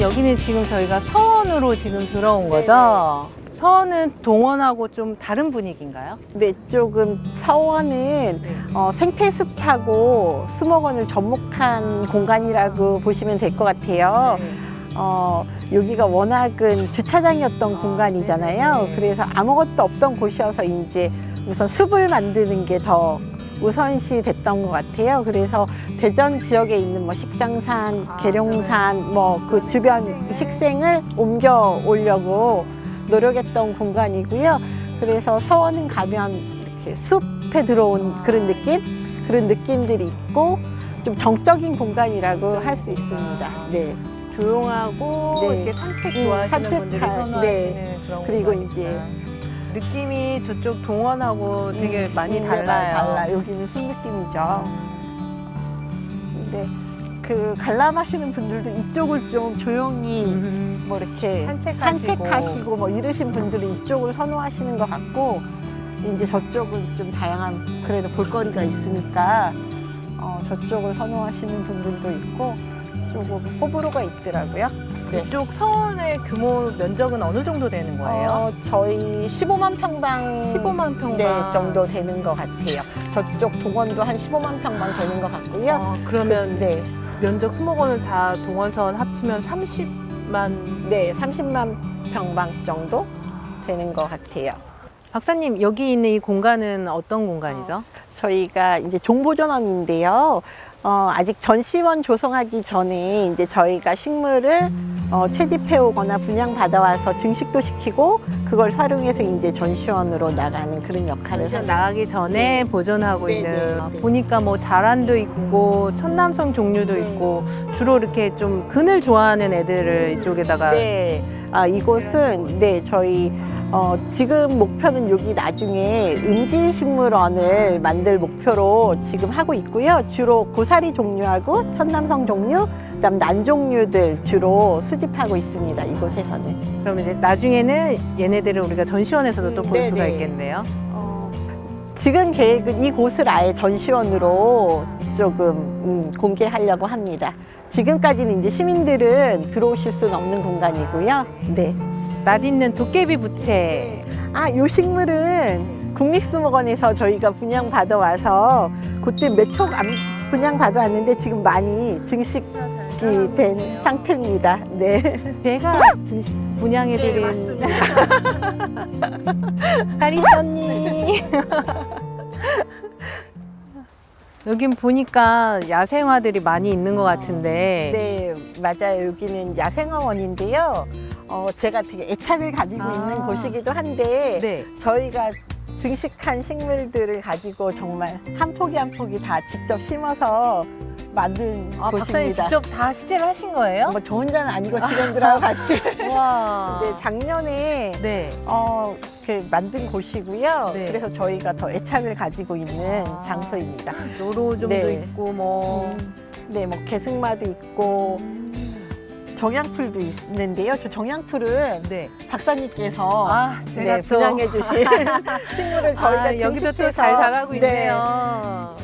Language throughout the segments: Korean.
여기는 지금 저희가 서원으로 지금 들어온 거죠? 서원은 동원하고 좀 다른 분위기인가요? 네, 조금 서원은 어, 생태숲하고 수목원을 접목한 공간이라고 보시면 될 것 같아요. 어, 여기가 워낙은 주차장이었던 공간이잖아요. 네. 그래서 아무것도 없던 곳이어서 이제 우선 숲을 만드는 게 더 우선시 됐던 것 같아요. 그래서 대전 지역에 있는 뭐 식장산, 아, 계룡산, 뭐 그 주변 식생을 옮겨 오려고 노력했던 공간이고요. 그래서 서원은 가면 이렇게 숲에 들어온 그런 느낌? 그런 느낌들이 있고 좀 정적인 공간이라고 할 수 있습니다. 네. 조용하고 네. 이렇게 산책 음, 좋아하시는 산책할, 분들이 선호하시는 네. 그런 그리고 공간이구나. 이제 느낌이 저쪽 동원하고 되게 음, 많이 음, 달라요. 달라. 여기는 숲 느낌이죠. 근데 그 관람하시는 분들도 이쪽을 좀 조용히 음. 뭐 이렇게 산책하시고. 산책하시고 뭐 이러신 분들은 이쪽을 선호하시는 것 같고 이제 저쪽은 좀 다양한 그래도 볼거리가 있으니까 어, 저쪽을 선호하시는 분들도 있고 조금 호불호가 있더라고요. 네. 이쪽 서원의 규모 면적은 어느 정도 되는 거예요? 어, 저희 15만 평방 15만 평방 네, 정도 되는 것 같아요. 저쪽 동원도 한 15만 평방 되는 것 같고요. 어, 그러면 네, 면적 수목원을 다 동원선 합치면 30만 네, 30만 평방 정도 되는 것 같아요. 박사님 여기 있는 이 공간은 어떤 공간이죠? 저희가 이제 종보전원인데요. 어, 아직 전시원 조성하기 전에 이제 저희가 식물을 어, 채집해 오거나 분양 받아와서 증식도 시키고 그걸 활용해서 이제 전시원으로 나가는 그런 역할을 전시원 하죠. 나가기 전에 보존하고 네, 있는 네, 아, 네. 보니까 뭐 자란도 있고 천남성 종류도 네. 있고 주로 이렇게 좀 근을 좋아하는 애들을 이쪽에다가 네, 아, 이곳은 네 저희 어, 지금 목표는 여기 나중에 음지식물원을 만들 목표로 지금 하고 있고요. 주로 고사리 종류하고 천남성 종류, 그다음 난 종류들 주로 수집하고 있습니다. 이곳에서는. 그럼 이제 나중에는 얘네들을 우리가 전시원에서도 또볼 네, 수가 네. 있겠네요. 어, 지금 계획은 이곳을 아예 전시원으로 조금 음, 공개하려고 합니다. 지금까지는 이제 시민들은 들어오실 수는 없는 공간이고요. 네. 낯 있는 도깨비 부채. 아, 요 식물은 국립수목원에서 저희가 분양 받아 와서 그때 몇초안 분양 받아 왔는데 지금 많이 증식이 된 상태입니다. 네. 제가 분양해드린 다리스 언니. 여긴 보니까 야생화들이 많이 있는 것 같은데 네, 맞아요. 여기는 야생화원인데요. 어, 제가 되게 애착을 가지고 아. 있는 곳이기도 한데 네. 저희가 증식한 식물들을 가지고 정말 한 포기 한 포기 다 직접 심어서 만든 아, 박사님 곳입니다. 직접 다 식재를 하신 거예요? 뭐 저 혼자는 아니고 직원들하고 같이. 와. 네, 작년에 네. 어, 그 만든 곳이고요. 네. 그래서 저희가 더 애착을 가지고 있는 아. 장소입니다. 노로종도 네. 있고 뭐. 음, 네, 뭐 개승마도 있고 정양풀도 있는데요. 저 정양풀은 네. 박사님께서 아, 제가 네, 또 분양해 주신 식물을 저희가 아, 여기도 또 증식해서 잘 자라고 네, 있네요.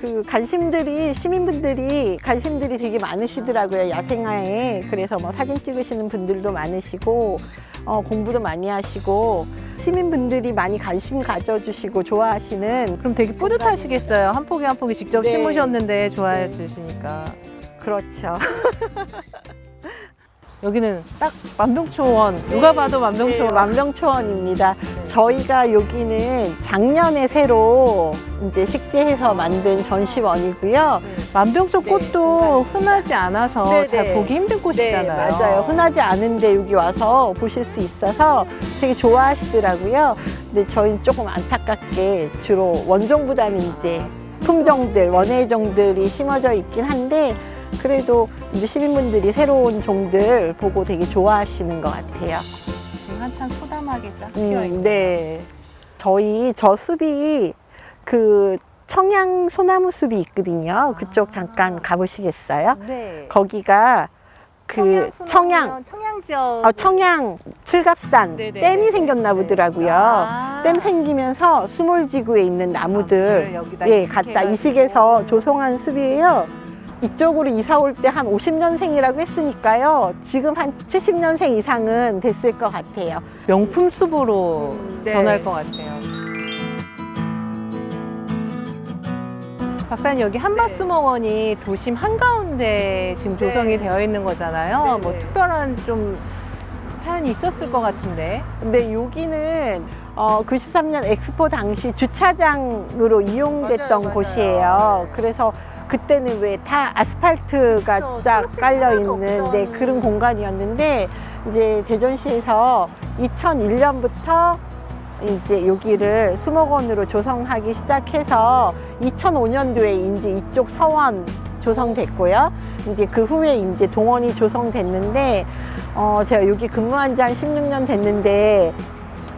그 관심들이 시민분들이 관심들이 되게 많으시더라고요 야생화에 그래서 뭐 사진 찍으시는 분들도 많으시고 어, 공부도 많이 하시고 시민분들이 많이 관심 가져주시고 좋아하시는 그럼 되게 뿌듯하시겠어요. 한 포기 한 포기 직접 네. 심으셨는데 좋아해 주시니까. 그렇죠. 여기는 딱 만병초원. 누가 봐도 만병초원. 네, 만병초원입니다. 저희가 여기는 작년에 새로 이제 식재해서 만든 전시원이고요. 만병초 네, 꽃도 흔하지 않아서 네, 잘 네. 보기 힘든 네, 꽃이잖아요. 맞아요. 흔하지 않은데 여기 와서 보실 수 있어서 되게 좋아하시더라고요. 근데 저희는 조금 안타깝게 주로 원종보다는 이제 품종들, 원예종들이 심어져 있긴 한데 그래도 이제 시민분들이 새로운 종들 보고 되게 좋아하시는 것 같아요. 지금 한창 소담하게 쫙 피어 있고. 음, 네. 저희 저 숲이 그 청양 소나무 숲이 있거든요. 그쪽 잠깐 가보시겠어요? 네. 거기가 그 청양, 청양 지역. 어, 청양 칠갑산 네네네. 댐이 생겼나 보더라고요. 아. 댐 생기면서 수몰지구에 있는 나무들 여기다 예, 이식해가지고. 이식해서 조성한 숲이에요. 이쪽으로 이사 올 때 한 50년생이라고 했으니까요. 지금 한 70년생 이상은 됐을 것 같아요. 명품 숲으로 네. 변할 것 같아요. 박사님 여기 한밭수목원이 도심 한가운데 지금 네. 조성이 되어 있는 거잖아요. 네, 뭐 네. 특별한 좀 사연이 있었을 것 같은데. 근데 여기는 어, 93년 엑스포 당시 주차장으로 이용됐던 맞아요, 맞아요. 곳이에요. 그래서 그때는 왜 다 아스팔트가. 쫙 깔려 있는. 네, 그런 공간이었는데 이제 대전시에서 2001년부터 이제 여기를 수목원으로 조성하기 시작해서 2005년도에 이제 이쪽 서원 조성됐고요. 이제 그 후에 이제 동원이 조성됐는데 어 제가 여기 근무한 지 한 16년 됐는데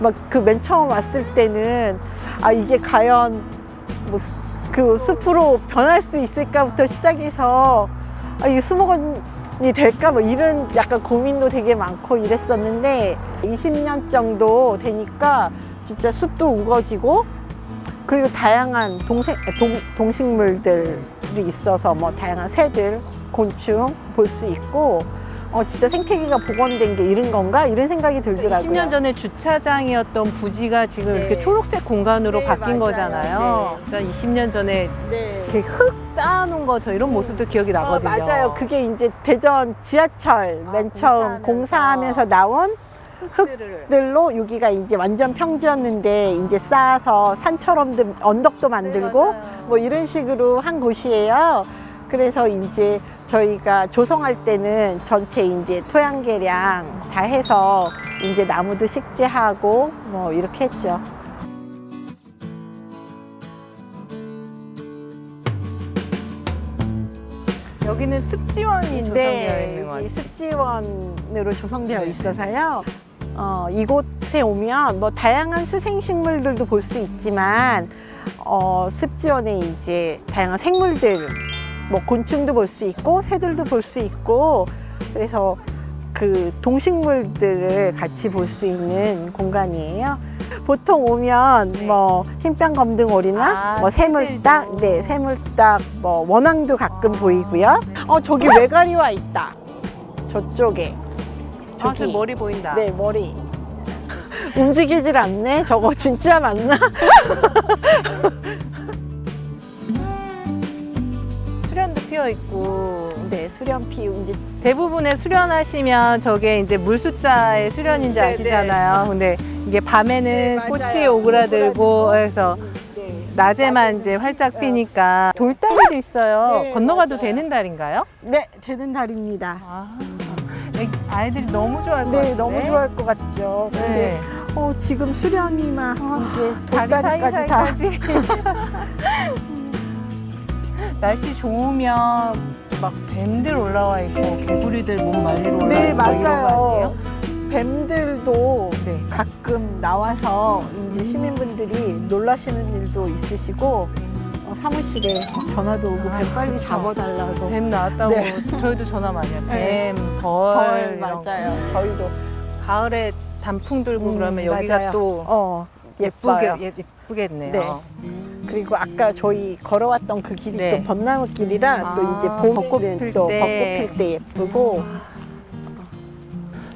막 그 맨 처음 왔을 때는 아 이게 과연 뭐 그 숲으로 변할 수 있을까부터 시작해서 아 이게 수목원이 될까? 뭐 이런 약간 고민도 되게 많고 이랬었는데 20년 정도 되니까 진짜 숲도 우거지고 그리고 다양한 동생, 동, 동식물들이 있어서 뭐 다양한 새들, 곤충 볼 수 있고 어 진짜 생태계가 복원된 게 이런 건가 이런 생각이 들더라고요. 20년 전에 주차장이었던 부지가 지금 네. 이렇게 초록색 공간으로 네, 바뀐 맞아요. 거잖아요. 진짜 20년 전에 네. 이렇게 흙 쌓아놓은 거 저 이런 모습도 기억이 어, 나거든요. 맞아요. 그게 이제 대전 지하철 맨 아, 처음 공사하면서. 공사하면서 나온 흙들을 들로 여기가 이제 완전 평지였는데 이제 쌓아서 산처럼 된 언덕도 만들고 네, 맞아요. 뭐 이런 식으로 한 곳이에요. 그래서 이제 저희가 조성할 때는 전체 이제 토양 개량 다 해서 이제 나무도 식재하고 뭐 이렇게 했죠. 여기는 습지원이 조성되어 있는 것 네, 이 같아요. 습지원으로 조성되어 있어서요. 어, 이곳에 오면 뭐 다양한 수생식물들도 볼 수 있지만 어, 습지원에 이제 다양한 생물들, 뭐 곤충도 볼 수 있고 새들도 볼 수 있고 그래서 그 동식물들을 같이 볼 수 있는 공간이에요. 보통 오면 네. 뭐 흰뺨 검둥오리나 아, 뭐 새들도. 네 새물딱, 뭐 원앙도 가끔 아. 보이고요. 어 저기 외가리와 있다. 저쪽에. 아, 저 머리 보인다. 네 머리. 움직이질 않네. 저거 진짜 맞나? 피어 있고 네 수련 피우 이제 대부분의 수련하시면 저게 이제 물 숫자의 수련인지 네, 아시잖아요. 근데 이게 밤에는 네, 꽃이 맞아요. 오그라들고 그래서 네. 낮에만 이제 활짝 피니까 돌다리도 있어요. 네, 건너가도 맞아요. 되는 달인가요? 네 되는 달입니다. 아, 애기- 아이들이 너무 좋아할 것 같아요. 네 너무 좋아할 것 같죠. 근데 네. 어, 지금 수련이 막 이제 다리 돌다리까지 다. 사이사이까지. 날씨 좋으면 막 뱀들 올라와 있고 개구리들 몸 말리러 올라와 네 있고 뭐 이런 거 맞아요. 아니에요? 뱀들도 네. 가끔 나와서 이제 시민분들이 놀라시는 일도 있으시고 어, 사무실에 막 전화도 오고 아, 뱀 빨리. 잡아달라고. 뱀 나왔다고 네. 저희도 전화 많이 해요. 네. 뱀, 벌, 벌 이런 거. 맞아요. 저희도 가을에 단풍 들고 음, 그러면 여기가 맞아요. 또 어, 예쁘게. 예, 예쁘겠네요. 네. 그리고 아까 저희 걸어왔던 그 길이 네. 또 벚나무 길이라 또 아, 이제 벚꽃 봄에는 필또 때. 벚꽃 필 때 예쁘고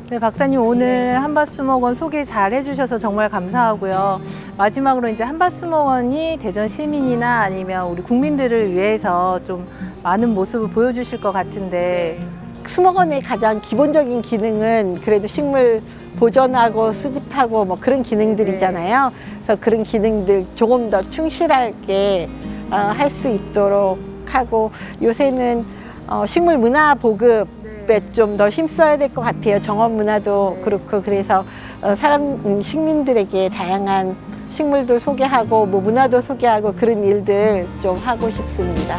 네, 박사님 오늘 한밭수목원 소개 잘 해주셔서 정말 감사하고요. 마지막으로 이제 한밭수목원이 대전 시민이나 아니면 우리 국민들을 위해서 좀 많은 모습을 보여주실 것 같은데 수목원의 가장 기본적인 기능은 그래도 식물 보존하고 수집하고 뭐 그런 기능들이잖아요. 그래서 그런 기능들 조금 더 충실하게 어, 할 수 있도록 하고 요새는 어, 식물 문화 보급 에 좀 더 힘써야 될 것 같아요. 정원 문화도 그렇고 그래서 어, 사람 음, 식민들에게 다양한 식물도 소개하고 뭐 문화도 소개하고 그런 일들 좀 하고 싶습니다.